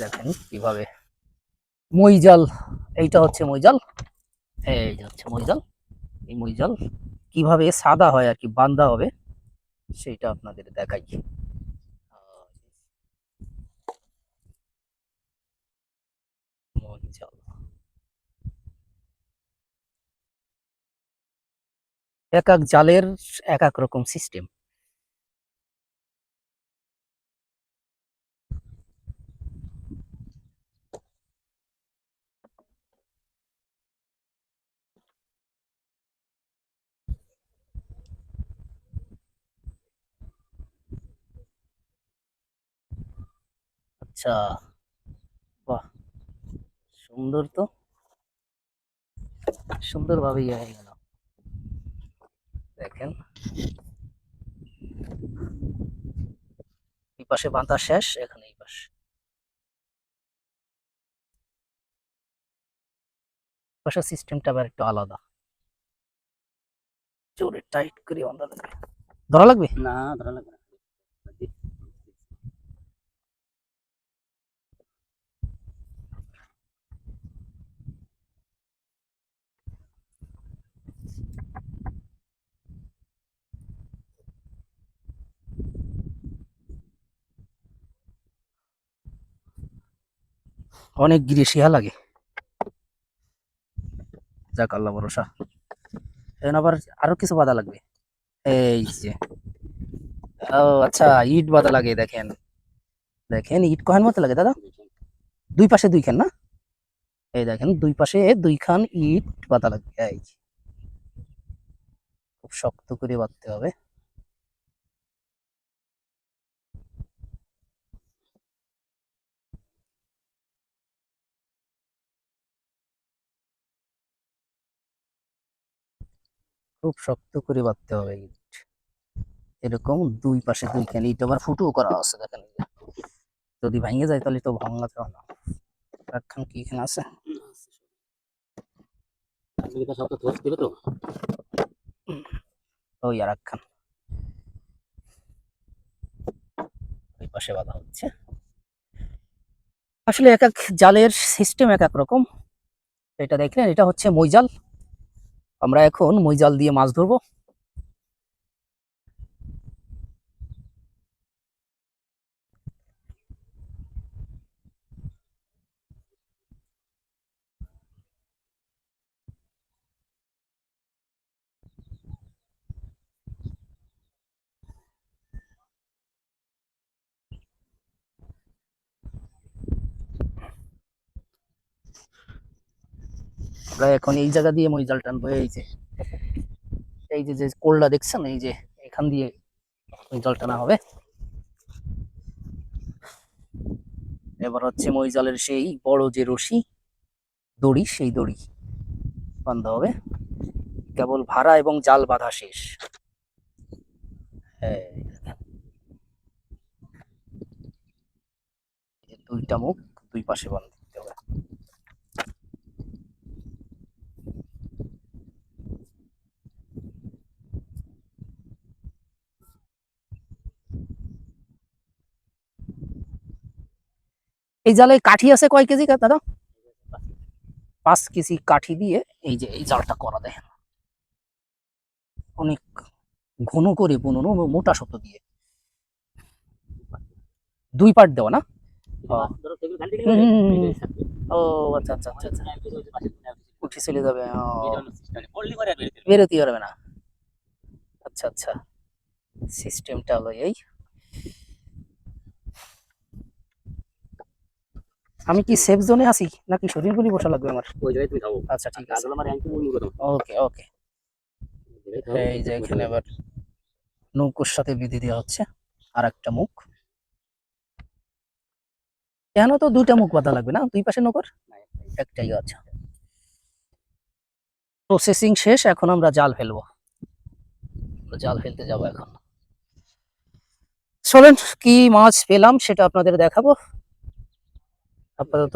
দেখেন কীভাবে মইজাল এইটা হচ্ছে মইজাল। এই হচ্ছে মইজাল। এই মইজাল কীভাবে সাদা হয় আর কি বান্দা হবে সেইটা আপনাদের দেখাই। মইজাল। এক এক জালের এক এক রকম সিস্টেম আচ্ছা বাহ! সুন্দর তো। সুন্দরভাবে ইয়ে হয়ে গেল। দেখেন। এই পাশে বাঁধা শেষ, এখানে এই পাশে। পাশে সিস্টেমটা আবার একটু আলাদা। জোরে টাইট করে বাঁধা লাগবে। ধরা লাগবে? না, ধরা লাগবে অনেক গিরে শিহা লাগে। যাক, আল্লাহ ভরসা। এখন আবার আরও কিছু বাধা লাগবে। এই যে। ও আচ্ছা ইট বাধা লাগে, দেখেন। দেখেন, ইট কহেন মতো লাগে, দাদা। দুই পাশে দুইখান না? এই দেখেন, দুই পাশে দুইখান ইট বাধা লাগবে এই খুব শক্ত করে বাঁধতে হবে। খুব শক্ত করে বাঁধতে হবে ইট। এরকম দুই পাশে দুইখান ইট আবার ফুটো করা আছে দেখেন যদি ভেঙে যায় তাহলে তো ভাঙাতে হবে না। একখান কি এখানে আছে? ওই আর একখান। ওই পাশে বাঁধা হচ্ছে। আসলে এক এক জালের সিস্টেম এক এক রকম। এটা দেখলেন এটা হচ্ছে মইজাল আমরা এখন মইজাল দিয়ে মাছ ধরবো। আমরা এখন এই জায়গা দিয়ে মইজাল টানবো, এই যে। এই যে যে কোলটা দেখছেন? এই যে, এখান দিয়ে মই জাল টানা হবে। এবার হচ্ছে মইজালের সেই বড় যে রশি, দড়ি, সেই দড়ি বান্ধা হবে। কেবল ভাড়া এবং জাল বাঁধা শেষ। দুইটা মুখ, দুই পাশে বাঁধতে এই জালে কাঠি আছে কয় কেজি দাদা? পাঁচ কেজি কাঠি দিয়ে এই যে এই জালটা করা দেয় অনেক ঘন করে বুননো মোটা শক্ত দিয়ে। দুই পার্ট দেওয়া না? ও। আচ্ছা আচ্ছা আচ্ছা আচ্ছা। যাবে। বেরোতে পারবে না। আচ্ছা আচ্ছা। সিস্টেমটা হলো এই। আমি কি সেফ জোনে আছি? নাকি শরীর গুলি বসা লাগবে আমার? ওই জায়গায় তুমি থাকো। আচ্ছা ঠিক আছে। আমার ওকে ওকে। এই যে এখানে আবার নৌকোর সাথে বিধি দেওয়া হচ্ছে। আর একটা মুখ। কেন তো দুইটা মুখ বাঁধা লাগবে না? দুই পাশে নৌকর? একটাই আচ্ছা। প্রসেসিং শেষ এখন আমরা জাল ফেলব। জাল ফেলতে যাব এখন। চলেন কি মাছ পেলাম সেটা আপনাদের দেখাবো। আপাতত